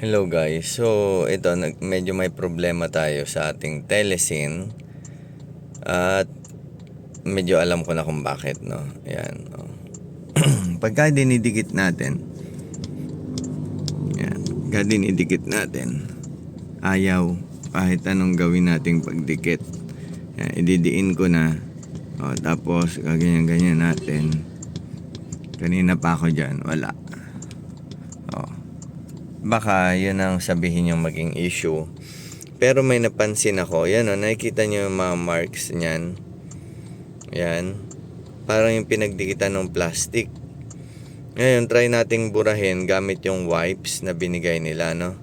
Hello guys. So, ito medyo may problema tayo sa ating telesin. At medyo alam ko na kung bakit, no. Ayan. Oh. Pagka dinidikit natin. Ayan. Pagka dinidikit natin. Ayaw kahit anong gawin nating pagdikit. Ayan, ididiin ko na. O, tapos, gaganyan-ganyan natin. Kanina pa ako dyan. Wala. Baka yun ang sabihin yung maging issue. Pero may napansin ako, yan o, nakikita nyo yung mga marks niyan. Yan. Parang yung pinagdikitan ng plastic. Ngayon, try nating burahin gamit yung wipes na binigay nila, no?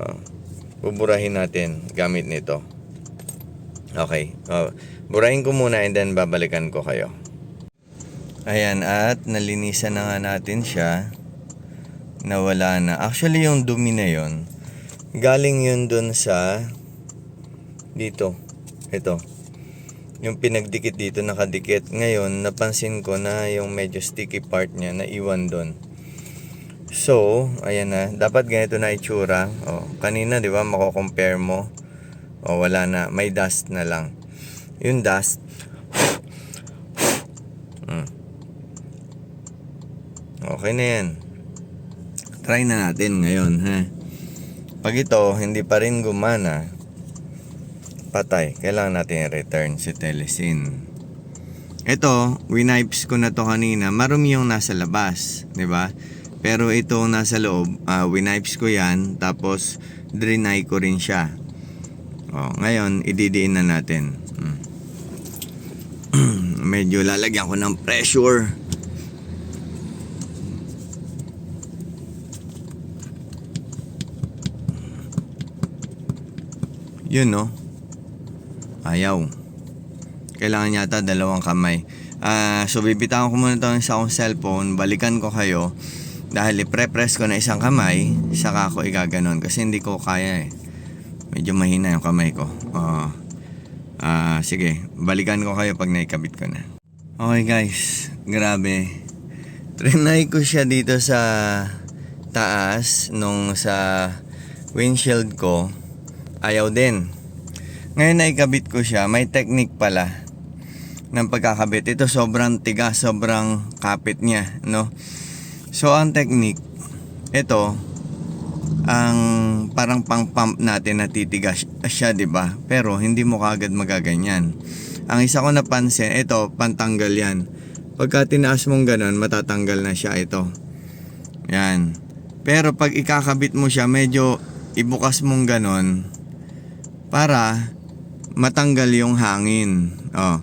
O, buburahin natin gamit nito. Okay. O, burahin ko muna and then babalikan ko kayo. Ayan, at nalinisan na nga natin siya nawala na. Actually, yung dumi na yon galing yun dun sa dito. Ito. Yung pinagdikit dito, nakadikit. Ngayon, napansin ko na yung medyo sticky part niya, naiwan dun. So, ayan na. Dapat ganito na itsura. O, kanina, di ba, mako-compare mo. O, wala na. May dust na lang. Yung dust, Hmm. Okay na yan try na natin ngayon ha. Pag ito hindi pa rin gumana, patay. Kailangan natin i-return si Telesin. Ito, winipes ko na to kanina. Marumi yung nasa labas, 'di ba? Pero ito nasa loob, uh, winipes ko 'yan tapos drenay ko rin siya. Oh, ngayon ididiin na natin. Hmm. Medyo lalagyan ko ng pressure. Yun no. Ayaw. Kailangan yata dalawang kamay. Ah, so bibitawan ko muna to sa akong cellphone, balikan ko kayo. Dahil ipre-press ko na isang kamay, saka ako igaganon kasi hindi ko kaya eh. Medyo mahina yung kamay ko. Oh. Ah, sige, balikan ko kayo pag naikabit ko na. Okay guys, grabe. Trinay ko siya dito sa taas nung sa windshield ko ayaw din. Ngayon na ikabit ko siya, may technique pala ng pagkakabit. Ito sobrang tigas, sobrang kapit niya, no? So ang technique, ito ang parang pang-pump natin na titigas siya, 'di ba? Pero hindi mo kagad magaganyan. Ang isa ko napansin, ito pantanggal 'yan. Pagka tinaas mong ganun, matatanggal na siya ito. Yan. Pero pag ikakabit mo siya, medyo ibukas mong ganun, para matanggal yung hangin. Oh.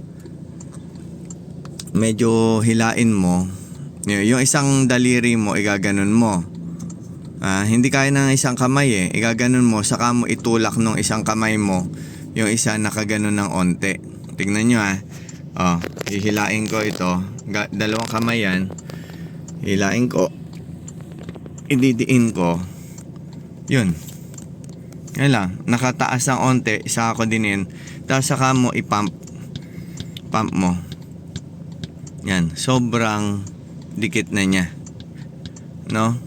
Medyo hilain mo. Yung isang daliri mo, igaganon mo. Ah, hindi kaya ng isang kamay eh. Igaganon mo, saka mo itulak ng isang kamay mo. Yung isa nakaganon ng onte. Tignan nyo ah. Oh, hihilain ko ito. Ga- dalawang kamay yan. Hilain ko. Ididiin ko. Yun. Yan lang, nakataas ang onte, isa ako dinin. Tapos saka mo ipump. Pump mo. Yan, sobrang dikit na niya. No?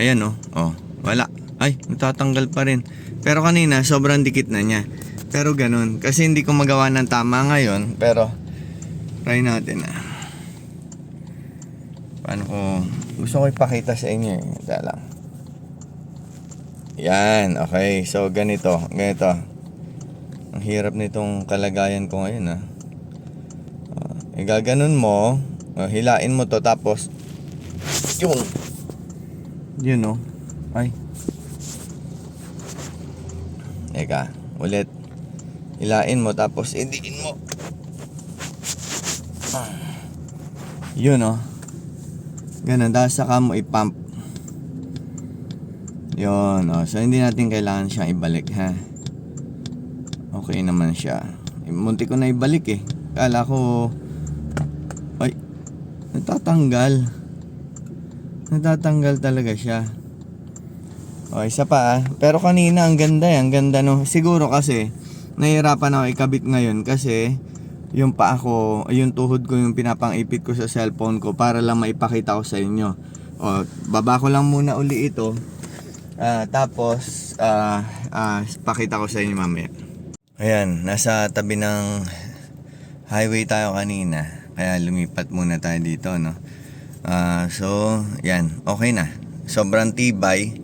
Ayan no. Oh, wala. Ay, natatanggal pa rin. Pero kanina, sobrang dikit na niya. Pero ganun. Kasi hindi ko magawa ng tama ngayon. Pero, try natin ah. Paano ko... Gusto ko ipakita sa inyo eh. Lang. Yan, okay. So, ganito. Ganito. Ang hirap nitong kalagayan ko ngayon, ha. Uh, igaganon mo. Uh, hilain mo to, tapos, yun. Yun, no. Ay. Eka, ulit. Hilain mo, tapos, idiin mo. Ah. Yun, no. Ganun, dahil saka mo ipump. Yun, oh. So, hindi natin kailangan siyang ibalik, ha? Okay naman siya. Eh, Munti ko na ibalik, eh. Kala ko... Ay, natatanggal. Natatanggal talaga siya. O, isa pa, ah. Pero kanina, ang ganda, eh. Ang ganda, no? Siguro kasi, nahihirapan ako ikabit ngayon kasi yung paa ko, yung tuhod ko yung pinapang-ipit ko sa cellphone ko para lang maipakita ko sa inyo. O, baba ko lang muna uli ito. Ah, tapos, ah, ah, pakita ko sa inyo mamaya. Ayan, nasa tabi ng highway tayo kanina. Kaya lumipat muna tayo dito, no? Ah, so, yan, okay na. Sobrang tibay.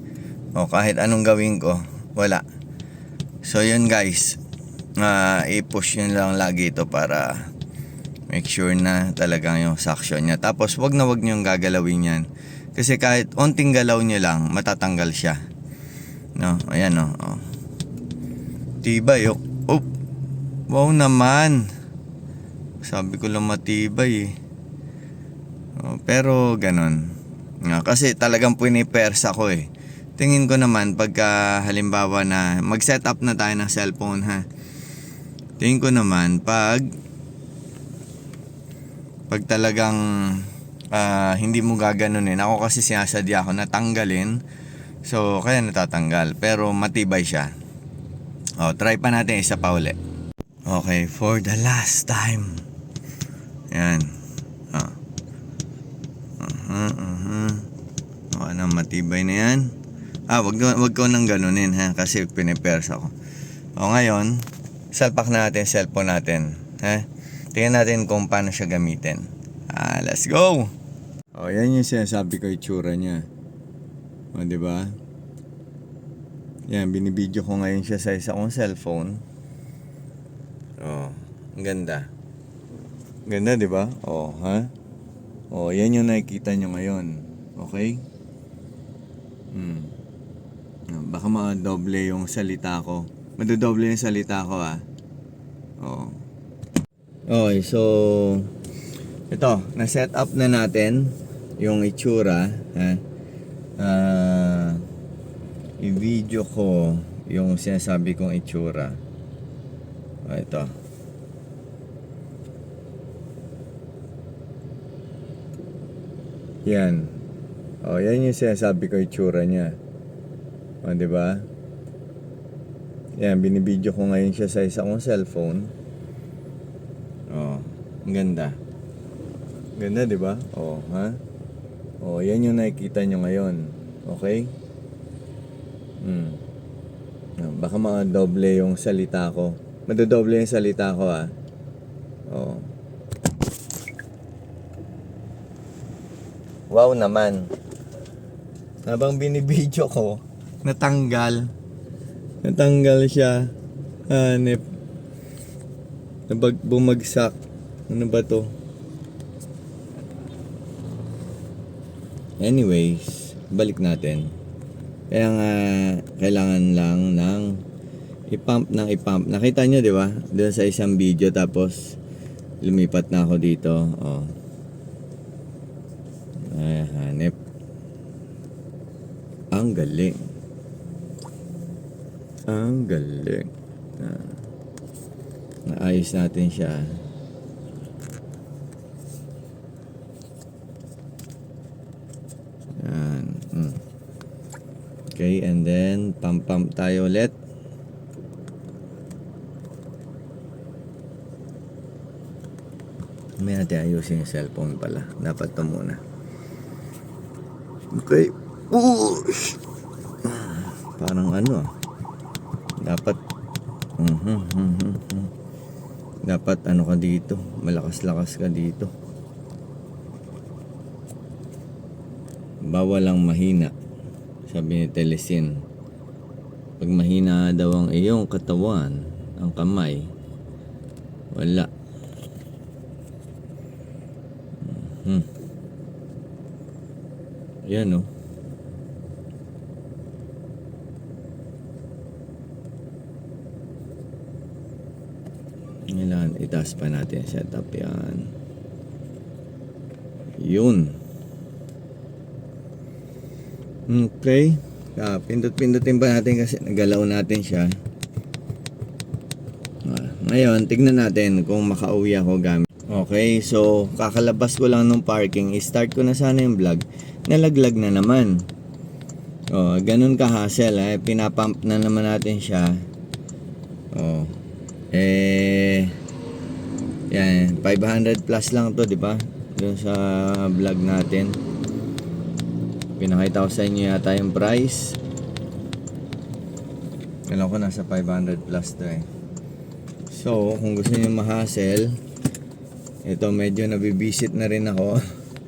O kahit anong gawin ko, wala. So, yun guys. Ah, i-push nyo lang lagi ito para make sure na talagang yung suction niya. Tapos, wag na wag nyo gagalawin yan. Kasi kahit onting galaw nyo lang, matatanggal siya. No, ayan no. Oh. Tibay, oh. Oh. Wow naman. Sabi ko lang matibay eh. Oh, pero ganon. Nga, kasi talagang pinipersa ko eh. Tingin ko naman pagka halimbawa na mag-set up na tayo ng cellphone ha. Tingin ko naman pag pag talagang ah, hindi mo gaganunin. Ako kasi sinasadya ako na tanggalin. So, kaya natatanggal. Pero matibay siya. Oh, try pa natin isa pa uli. Okay, for the last time. Yan. Oh. Uh-huh, uh-huh. Okay matibay na yan. Ah, wag, wag ko nang ganunin ha, kasi pinipersa ko. O ngayon, salpak na natin cellphone natin. Ha? Tingnan natin kung paano siya gamitin. Ah, let's go! O, yan yung sinasabi ko itsura niya. O, di ba? Yan, binibideo ko ngayon siya sa isa kong cellphone. Oh, ang ganda. Ganda, di ba? Oh, ha? Oh, yan yung nakikita nyo ngayon. Okay? Hmm. Ah, Baka madoble yung salita ko. Madodoble yung salita ko, ah. Oh. Okay, so ito, na-set up na natin yung itsura, ha? Ah, i-video ko yung sinasabi kong itsura. O, ito. Yan. O, yan yung sinasabi ko itsura niya. O, di ba? Yan, binibideo ko ngayon siya sa isa kong cellphone. O, ang ganda. Ganda, di ba? O, ha? O, yan yung nakikita nyo ngayon. Okay? Hmm. Ah, Baka madoble yung salita ko. Madodoble yung salita ko ah. Oo. Wow naman. Habang binibidyo ko, natanggal. Natanggal siya. Hanip. Nabag bumagsak. Ano ba to? Anyways, balik natin. Kaya nga, kailangan lang ng i-pump ng i-pump. Nakita nyo, di ba? Doon sa isang video, tapos lumipat na ako dito. Oh. Ay, hanip. Ang galing. Ang galing. Ah. Naayos natin siya. Okay, and then pump pump tayo ulit. May natin ayusin yung cellphone pala. Dapat to muna. Okay. Push! Parang ano ah. Dapat mhm. Dapat ano ka dito, malakas-lakas ka dito. Bawal lang mahina. Sabi ni Telesin. Pag mahina daw ang iyong katawan, ang kamay, wala. Hmm. Yan oh. Kailangan itaas pa natin yung setup yan. Yun. Okay. Ah, pindot-pindutin pa natin kasi nagalaw natin siya. Ah, ngayon, tignan natin kung makauwi ako gamit. Okay, so kakalabas ko lang ng parking. I-start ko na sana yung vlog. Nalaglag na naman. Oh, ganun ka hassle eh. Pinapump na naman natin siya. Oh. Eh yan, 500 plus lang to, di ba? Doon sa vlog natin. Pinakita ko sa inyo yata yung price. Alam ko nasa 500 plus to eh. So, kung gusto niyo ma-hassle, ito medyo nabibisit na rin ako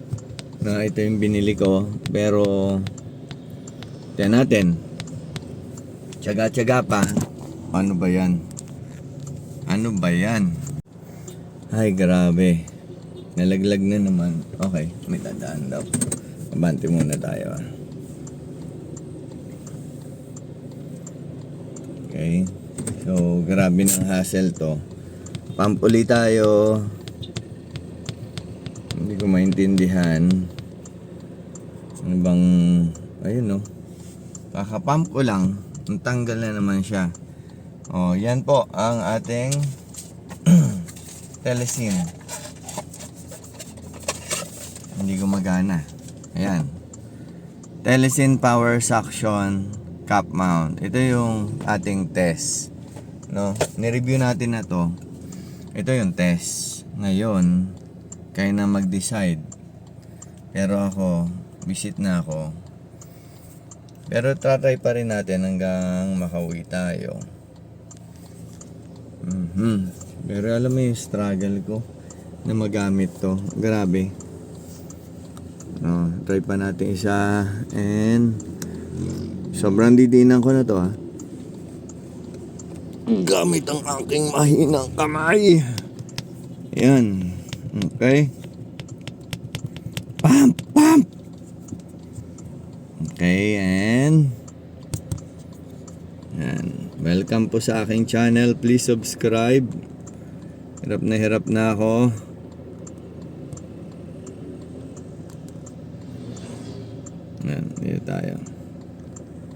na ito yung binili ko. Pero, tiyan natin. Tsaga-tsaga pa. Ano ba yan? Ano ba yan? Ay, grabe. Nalaglag na naman. Okay, may dadaan daw. Abante muna tayo. Okay. So, grabe ng hassle to. Pampuli tayo. Hindi ko maintindihan. Ano bang... Ayun no. Kakapump ko lang. Ang tanggal na naman siya. Oh, yan po ang ating telesim. Hindi gumagana. Ayan. Telesin Power Suction Cap Mount. Ito yung ating test. No? Ni-review natin na to. Ito yung test. Ngayon, kayo na mag-decide. Pero ako, visit na ako. Pero try pa rin natin hanggang makauwi tayo. Mhm. Pero alam mo yung struggle ko na magamit to. Grabe. No, try pa natin isa and sobrang didinan ko na to ha. Gamit ang aking mahinang kamay. Yan. Okay. Pam, pam. Okay, and yan. Welcome po sa aking channel. Please subscribe. Hirap na hirap na ako. Yan, dito tayo.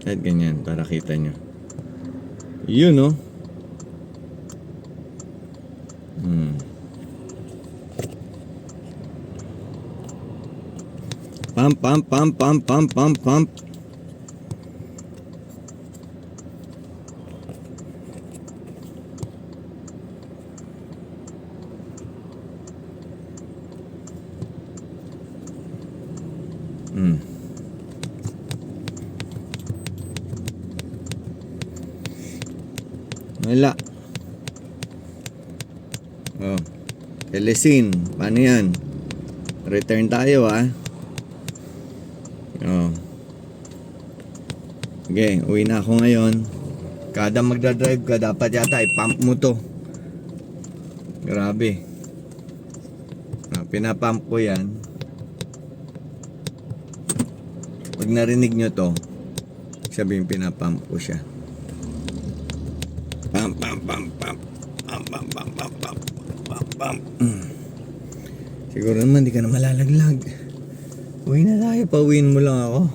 Kahit ganyan, para kita nyo. Yun, no? Hmm. Pump, pump, pump, pump, pump, pump, pump. Hmm. Wala. Oh. Telesin. Paano yan? Return tayo ah. Oh. Okay, uwi na ako ngayon. Kada magdadrive ka, dapat yata i-pump mo to. Grabe. Ah, pinapump ko yan. Pag narinig nyo to, sabihin pinapump ko siya. Siguro naman di ka na malalaglag. Uwi na tayo, pauwiin mo lang ako.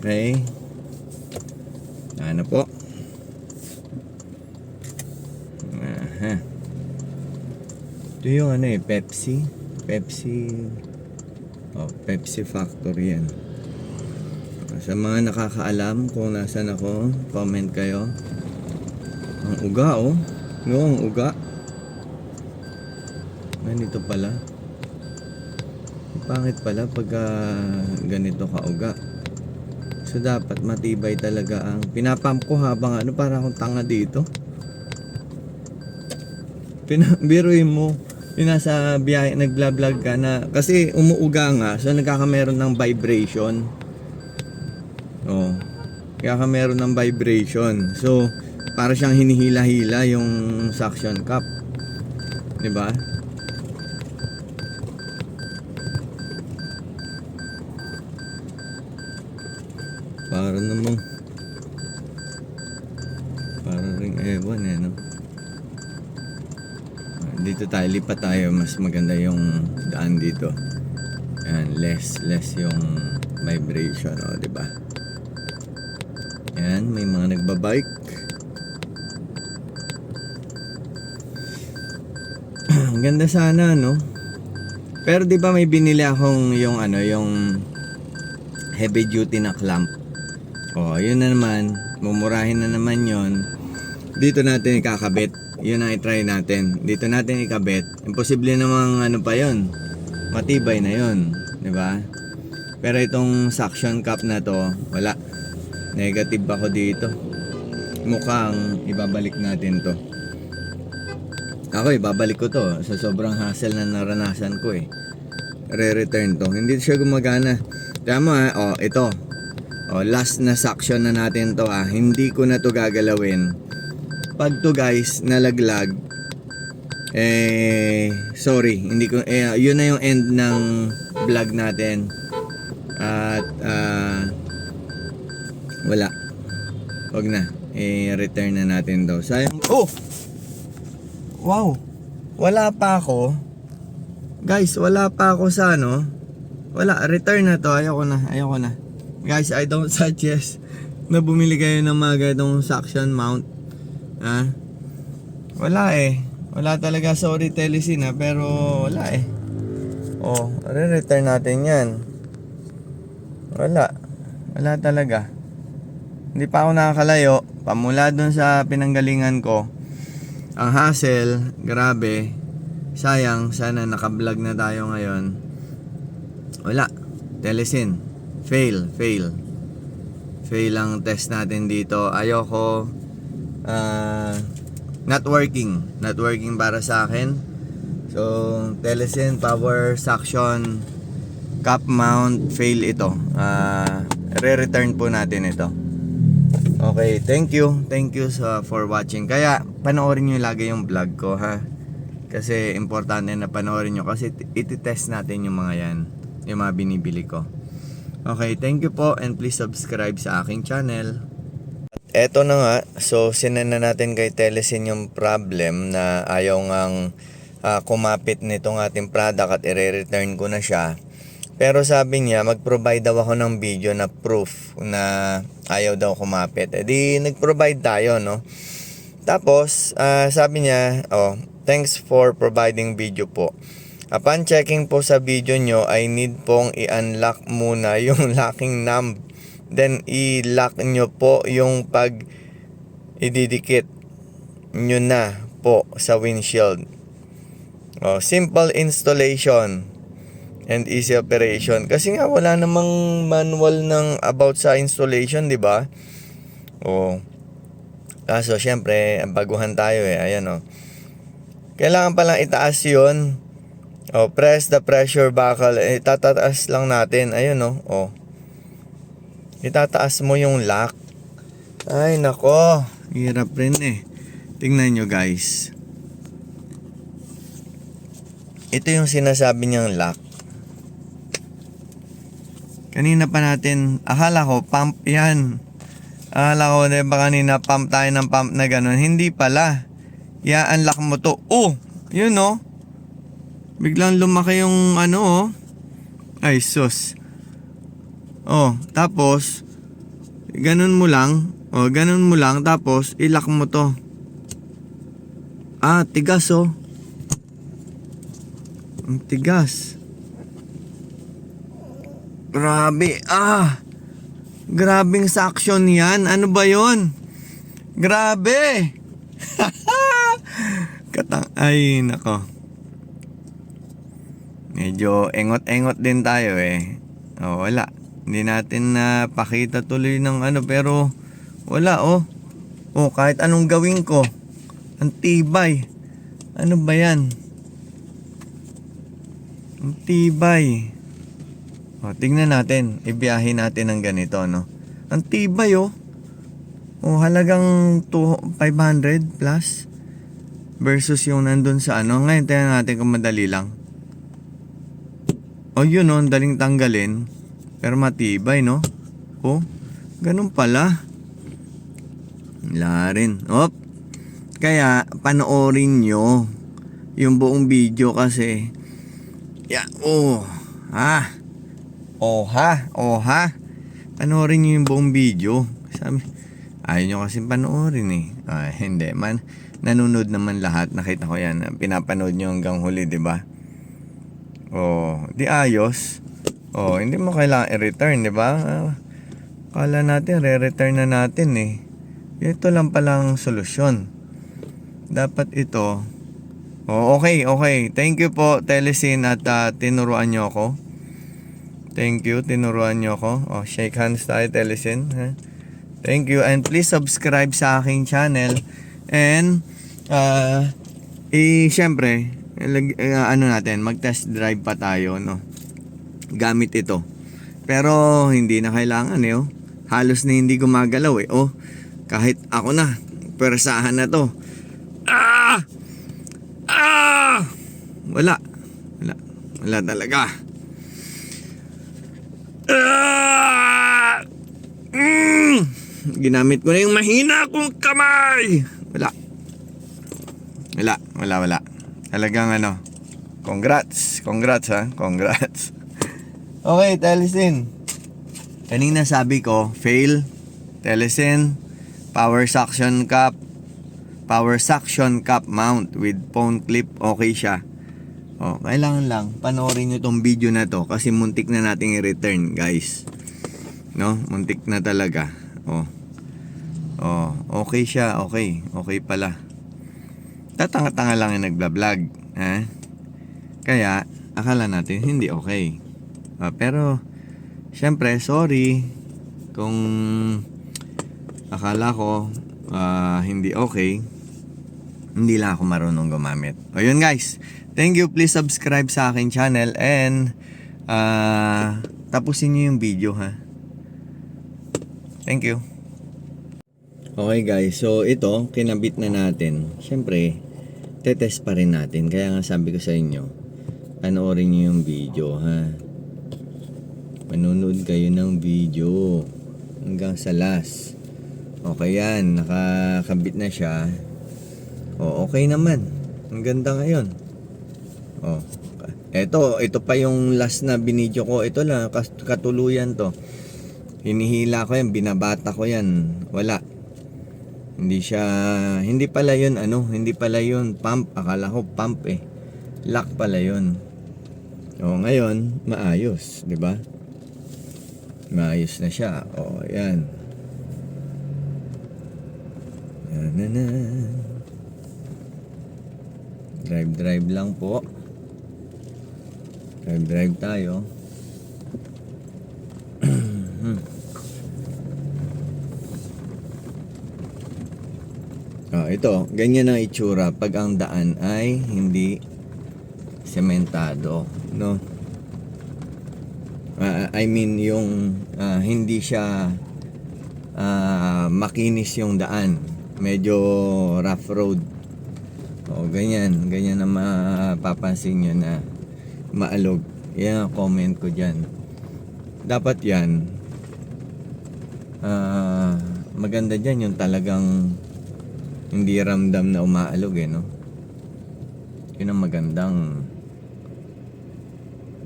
Okay. Ano po? Aha. Ito yung ano eh, Pepsi. Pepsi. Oh, Pepsi Factory yan. Sa mga nakakaalam kung nasan ako, comment kayo. Ang uga oh. No, ang uga. Ganito pala. Ang Pangit pala pag ah, ganito ka uga. So dapat matibay talaga ang pinapump ko habang ano para akong tanga dito. Pina, biruin mo, pinasa biyahe, nagla-vlog ka na, kasi umuuga nga, so nagkakameron ng vibration. Oh, kaya ka meron ng vibration. So, para siyang hinihila-hila yung suction cup. 'Di ba? Para namang para ring ewan eh no. Ah, Dito tayo, lipat tayo. Mas maganda yung daan dito. Yan, less, less yung vibration, o, di ba? Yan, may mga nagbabike. Ang ganda sana, no? Pero di ba may binili akong yung ano, yung heavy duty na clamp. Oh, yun na naman. Mumurahin na naman yon. Dito natin ikakabit. Yun ang i-try natin. Dito natin ikabit. Imposible namang ano pa yon. Matibay na yon, di ba? Pero itong suction cup na to, wala. Negative ako dito. Mukhang ibabalik natin to. Ako ibabalik ko to sa sobrang hassle na naranasan ko eh. Re-return to. Hindi siya gumagana. Tama oh, ito. Oh, last na suction na natin to ah. Hindi ko na to gagalawin. Pag to guys, nalaglag, eh, sorry, hindi ko, eh, yun na yung end ng vlog natin. At, ah, wala. Wag na. Eh, return na natin daw. Sayang. Oh! Wow! Wala pa ako. Guys, wala pa ako sa ano. Wala, return na to. Ayoko na, ayoko na. Guys, I don't suggest na bumili kayo ng mga ganitong suction mount. Ha? Wala eh. Wala talaga, sorry Telesin ha, pero wala eh. Oh, re-return natin yan. Wala. Wala talaga. Hindi pa ako nakakalayo. Pamula dun sa pinanggalingan ko. Ang hassle, grabe. Sayang, sana nakablog na tayo ngayon. Wala. Telesin. Fail, fail. Fail ang test natin dito. Ayoko. Ah... not working. Not working para sa akin. So, Telesin power suction cup mount fail ito. Ah, re-return po natin ito. Okay, thank you. Thank you sa for watching. Kaya panoorin niyo lagi yung vlog ko ha. Kasi importante na panoorin niyo kasi iti-test natin yung mga yan, yung mga binibili ko. Okay, thank you po and please subscribe sa aking channel. Eto na nga, so sinena natin kay Telesin yung problem na ayaw ngang ah, kumapit nitong ating product at i-return ko na siya. Pero sabi niya, mag-provide daw ako ng video na proof na ayaw daw kumapit. E di, nag-provide tayo, no? Tapos, ah, sabi niya, oh, thanks for providing video po. Upon checking po sa video nyo, I need pong i-unlock muna yung locking number Then, i-lock nyo po yung pag ididikit nyo na po sa windshield. Oh, simple installation and easy operation. Kasi nga wala namang manual ng about sa installation, di ba? Oh. Kaso, syempre, baguhan tayo eh. Ayan, oh. Kailangan palang itaas yun. Oh, press the pressure buckle. Eh, tatataas lang natin. Ayun, oh. Oh itataas mo yung lock. Ay, nako. Hirap rin eh. Tingnan nyo guys. Ito yung sinasabi niyang lock. Kanina pa natin, akala ko pump yan. Akala ko, di ba kanina pump tayo ng pump na ganun. Hindi pala. I-unlock mo to. Oh, yun oh. Biglang lumaki yung ano oh. Ay, sus. Oh, tapos ganun mo lang. Oh, ganun mo lang tapos ilak mo to. Ah, tigas oh. Ang tigas. Grabe. Ah. Grabing suction yan. Ano ba yon? Grabe. Katang ay nako. Medyo engot-engot din tayo eh. Oh, wala. Hindi natin na pakita tuloy ng ano pero wala oh. Oh, kahit anong gawin ko. Ang tibay. Ano ba yan? Ang tibay. Oh, tingnan natin. Ibiyahin natin ng ganito, no? Ang tibay, oh. Oh, halagang 2, 500 plus versus yung nandun sa ano. Ngayon, tingnan natin kung madali lang. Oh, yun, oh. Daling tanggalin. Pero matibay, no? Oh, ganun pala. Wala rin. Op. Kaya, panoorin nyo yung buong video kasi. Yeah, oh. Ha? Oh, ha? Oh, ha? Panoorin nyo yung buong video. Sabi, ayaw nyo kasi panoorin eh. Ah, hindi man. Nanonood naman lahat. Nakita ko yan. Pinapanood nyo hanggang huli, di ba? Oh, di ayos. Oh, hindi mo kailangan i-return, di ba? Ah, Kala natin, re-return na natin eh. Ito lang palang solusyon. Dapat ito. Oh, okay, okay. Thank you po, Telesin, at uh, tinuruan nyo ako. Thank you, tinuruan nyo ako. Oh, shake hands tayo, Telesin. Ha? Thank you. And please subscribe sa aking channel. And, uh, eh, syempre, uh, ano natin, mag-test drive pa tayo, no? Gamit ito. Pero, hindi na kailangan, eh, oh. Halos na hindi gumagalaw, eh. Oh, kahit ako na, persahan na to. Ah! Ah! Wala. Wala. Wala talaga. Ah! Mm! Ginamit ko na yung mahina kong kamay. Wala. Wala, wala, wala. Talagang ano. Congrats. Congrats ha. Congrats. Okay, Telesin. Kanina sabi ko, fail. Telesin. Power suction cup. Power suction cup mount with phone clip. Okay siya. Oh, kailangan lang panoorin nyo tong video na to kasi muntik na nating i-return, guys. No? Muntik na talaga. Oh. Oh, okay siya, okay. Okay pala. Tatanga-tanga lang yung nagbablog, ha? Kaya akala natin hindi okay. Ah, pero syempre, sorry kung akala ko ah, hindi okay. Hindi lang ako marunong gumamit. O yun guys, Thank you. Please subscribe sa akin channel and ah tapusin niyo yung video ha. Thank you. Okay guys, so ito, kinabit na natin. Siyempre, tetest pa rin natin. Kaya nga sabi ko sa inyo, panoorin niyo yung video ha. Manonood kayo ng video hanggang sa last. Okay yan, nakakabit na siya. O, okay naman. Ang ganda ngayon. Oh. Ito, ito pa yung last na binidyo ko. Ito lang, katuluyan to. Hinihila ko yan, binabata ko yan. Wala. Hindi siya, hindi pala yun, ano, hindi pala yun pump. Akala ko pump eh. Lock pala yun. O, ngayon, maayos, di ba? Maayos na siya. O, yan. Yan na na. Drive, drive lang po. Drive, drive tayo. Ito, ganyan ang itsura pag ang daan ay hindi sementado, no? Ah, I mean yung ah, hindi siya ah, makinis yung daan. Medyo rough road. O ganyan, ganyan na mapapansin nyo na maalog. Yan ang comment ko dyan. Dapat yan, ah, maganda dyan yung talagang hindi ramdam na umaalog eh, no? Yun ang magandang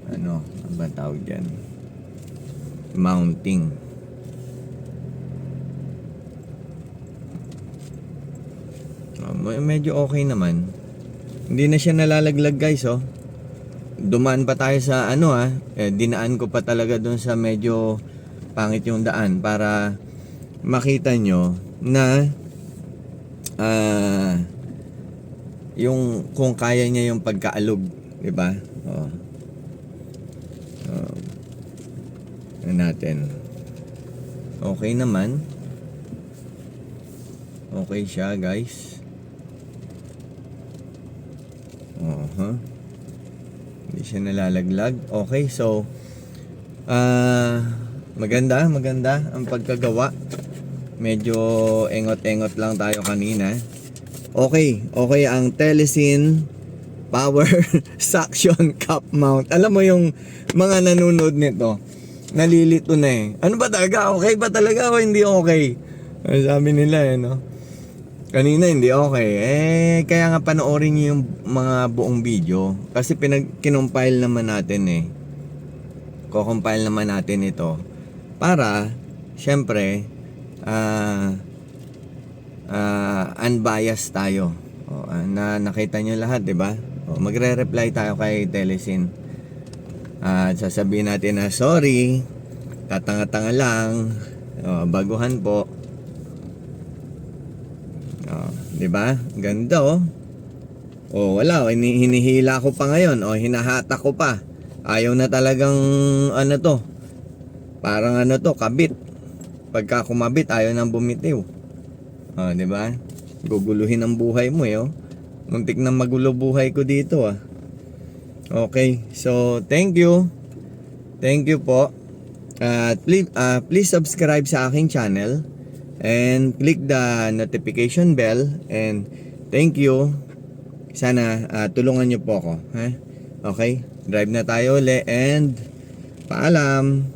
ano, ano ba tawag dyan? Mounting. Oh, me- medyo okay naman. Hindi na siya nalalaglag guys, oh. Dumaan pa tayo sa ano ah, eh, dinaan ko pa talaga doon sa medyo pangit yung daan para makita nyo na ah yung kung kaya niya yung pagkaalog, 'di ba? Oh. Oh. Ano natin. Okay naman. Okay siya, guys. Oh, huh? Hindi siya nalalaglag. Okay, so ah maganda, maganda ang pagkagawa. Medyo engot-engot lang tayo kanina. Okay, okay ang Telesin Power Suction Cup Mount. Alam mo yung mga nanonood nito, nalilito na eh. Ano ba talaga? Okay ba talaga o hindi okay? Ay, Sabi nila eh, no? Kanina hindi okay. Eh, kaya nga panoorin niyo yung mga buong video. Kasi pinag kinumpile naman natin eh. Ko-compile naman natin ito. Para, syempre, ah, ah, unbiased tayo. O, ah, na nakita nyo lahat, di ba? O, magre-reply tayo kay Telesin. At sasabihin natin na sorry, tatanga-tanga lang, o, baguhan po. O, di ba? Ganda oh. O wala, oh, hini- hinihila ko pa ngayon o hinahata ko pa. Ayaw na talagang ano to. Parang ano to, kabit. Pagka kumabit, ayaw nang bumitiw. Oh, di ba? Guguluhin ang buhay mo, eh, oh. Muntik na magulo buhay ko dito, ah. Okay, so thank you. Thank you po. At please, uh, please subscribe sa aking channel and click the notification bell and thank you. Sana ah, tulungan niyo po ako, ha? Okay? Drive na tayo uli and paalam.